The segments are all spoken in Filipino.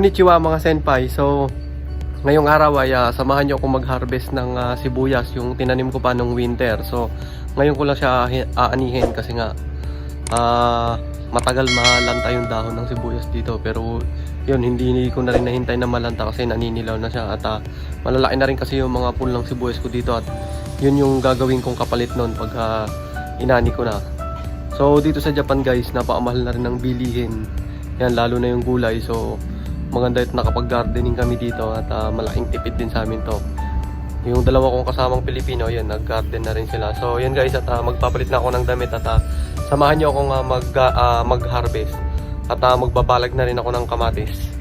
Konnichiwa mga senpai. So, ngayong araw ay ah, samahan niyo akong mag-harvest ng ah, sibuyas, yung tinanim ko pa nung winter. So, ngayon ko lang siya hi- aanihin kasi nga ah, matagal malanta yung dahon ng sibuyas dito. Pero yun, hindi, ko na rin nahintay na malanta kasi naninilaw na siya. At ah, malalaki na rin kasi yung mga pool ng sibuyas ko dito. At yun yung gagawin kong kapalit nun pag ah, inani ko na. So, dito sa Japan guys, napakamahal na rin ng bilihin. Yan, lalo na yung gulay. So, maganda ito nakapag-gardening kami dito at ah, malaking tipid din sa amin to. Yung dalawa kong kasamang Pilipino, yun, nag-garden na rin sila. So, yan guys, at ah, magpapalit na ako ng damit at ah, samahan niyo akong ah, mag, ah, mag-harvest. At ah, magbabalag na rin ako ng kamatis.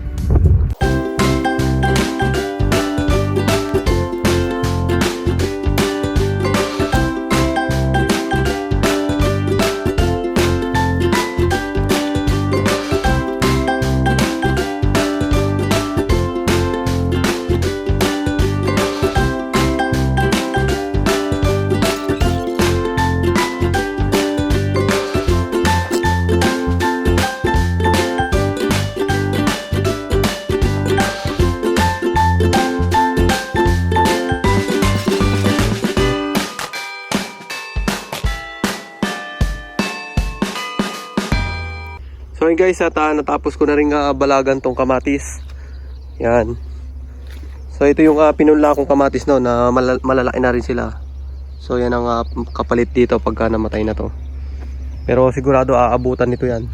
So yun guys, at ah, natapos ko na rin ah, balagan tong kamatis. Yan. So ito yung uh, pinunla kong kamatis no na malal- malalaki na rin sila. So yan ang ah, kapalit dito pagka namatay na to. Pero sigurado aabutan nito yan.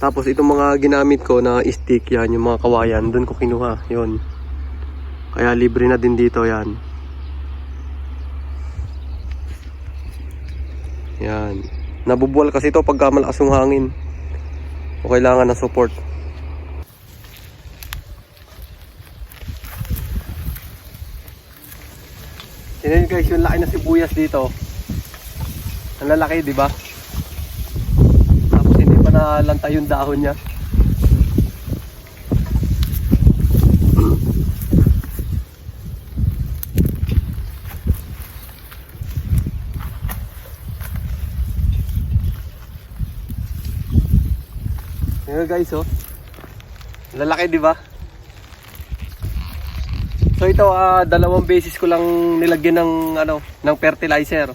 Tapos itong mga ginamit ko na stick yan, yung mga kawayan, doon ko kinuha. Yun. Kaya libre na din dito yan. Yan. Nabubuwal kasi ito pagka malakas yung hangin o kailangan ng support. Yan guys, yung laki na sibuyas dito. Ang lalaki, di ba? Tapos hindi pa nalanta yung dahon niya. Yan guys, oh. Lalaki, di ba? So ito, ah, dalawang beses ko lang nilagyan ng ano, ng fertilizer.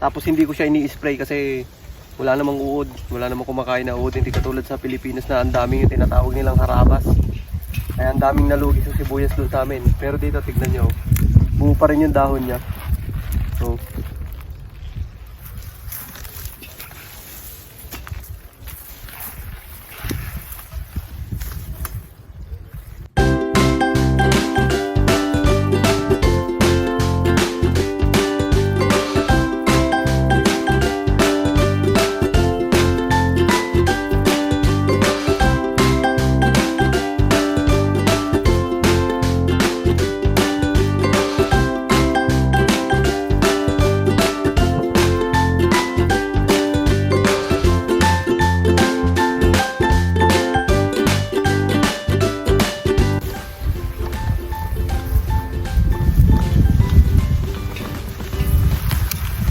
Tapos hindi ko siya ini-spray kasi wala namang uod, wala namang kumakain na uod, hindi katulad sa Pilipinas na ang daming yung tinatawag nilang harabas. Kaya ang daming nalugi sa sibuyas doon sa amin. Pero dito, tignan nyo, buo pa rin yung dahon niya. So,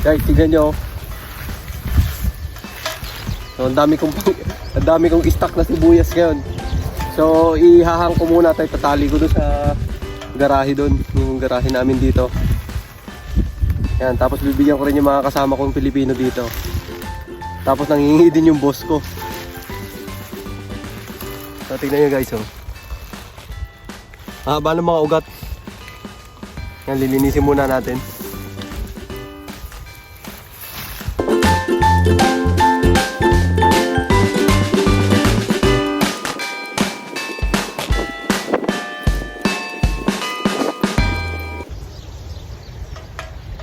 Guys, tignan nyo. So, ang dami kong ang dami kong stock na sibuyas ngayon. So, ihahang ko muna tayo tatali ko doon sa garahe doon, yung garahe namin dito. Yan, tapos bibigyan ko rin yung mga kasama kong Pilipino dito. Tapos nangingi din yung boss ko. So, tignan nyo guys, oh. Haba ng mga ugat. Yan, lilinisin muna natin.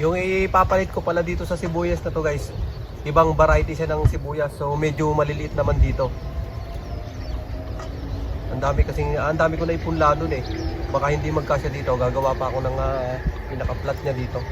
Yung ipapalit ko pala dito sa sibuyas na to guys, ibang variety siya ng sibuyas. So medyo maliliit naman dito. Ang dami kasi ang dami ko na ipunla nun eh. Baka hindi magkasya dito. Gagawa pa ako ng uh, pinaka-flat niya dito.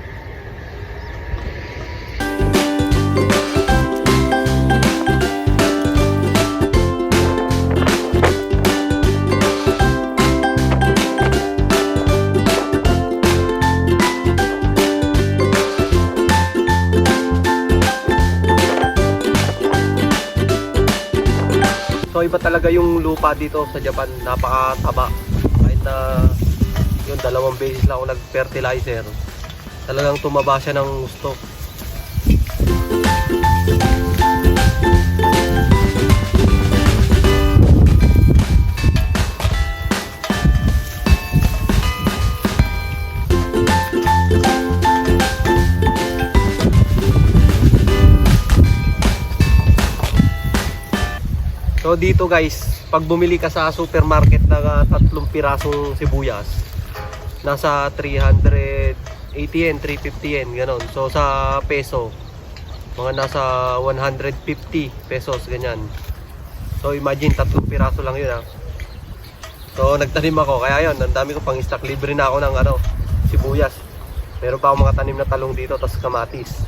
So iba talaga yung lupa dito sa Japan. Napakataba. Kahit na yun, dalawang beses lang ako nag-fertilizer. Talagang tumaba siya ng gusto. Dito guys, pag bumili ka sa supermarket ng ah, tatlong pirasong sibuyas, nasa 380 yen, 350 yen, ganon. So sa peso, mga nasa 150 pesos, ganyan. So imagine, tatlong piraso lang yun ha. So nagtanim ako, kaya yun, ang dami ko pang stock. Libre na ako ng ano, sibuyas. Meron pa ako mga tanim na talong dito, tas kamatis.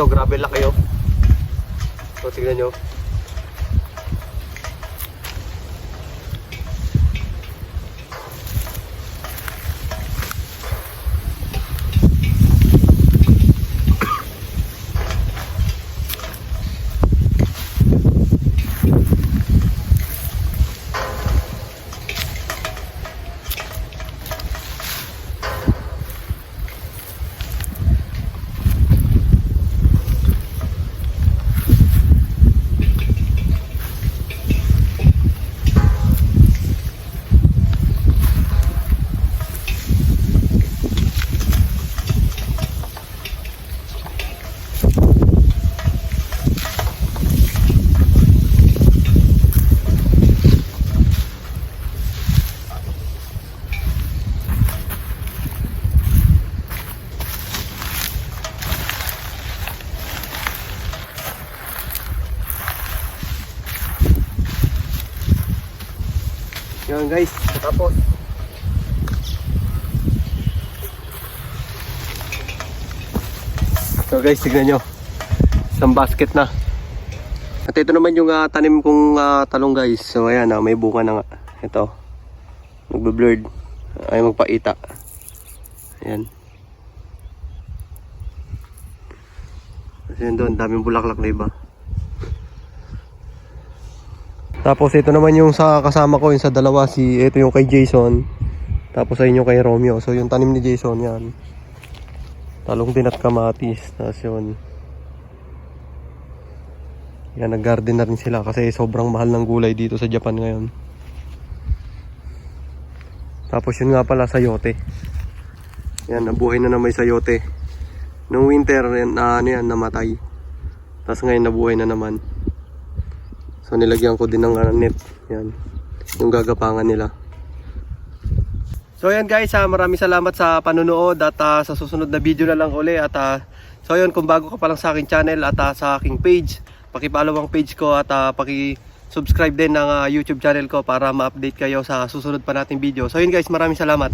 So ito, grabe laki oh. So tignan nyo. Yan guys, tapos. So guys, tignan nyo. Isang basket na. At ito naman yung ah, tanim kong ah, talong guys. So ayan, ah, may bunga na nga. Ito. Nagbe-blurred. Ay magpaita. Ayan. Kasi yun doon, daming bulaklak na iba. Tapos ito naman yung sa kasama ko, yung sa dalawa, si ito yung kay Jason. Tapos ayun yung kay Romeo. So yung tanim ni Jason yan. Talong din at kamatis. Tapos yun. Yan, nag-garden na rin sila kasi sobrang mahal ng gulay dito sa Japan ngayon. Tapos yun nga pala, sayote. Yan, nabuhay na na may sayote. Nung winter, yan, na, ano yan, namatay. Tapos ngayon nabuhay na naman. So nilagyan ko din ng uh, net. Yan. Yung gagapangan nila. So yan guys, ah, maraming salamat sa panonood at ah, sa susunod na video na lang uli at ah, so yun kung bago ka pa lang sa aking channel at ah, sa aking page, paki-follow ang page ko at ah, paki-subscribe din ng ah, YouTube channel ko para ma-update kayo sa susunod pa nating video. So yun guys, maraming salamat.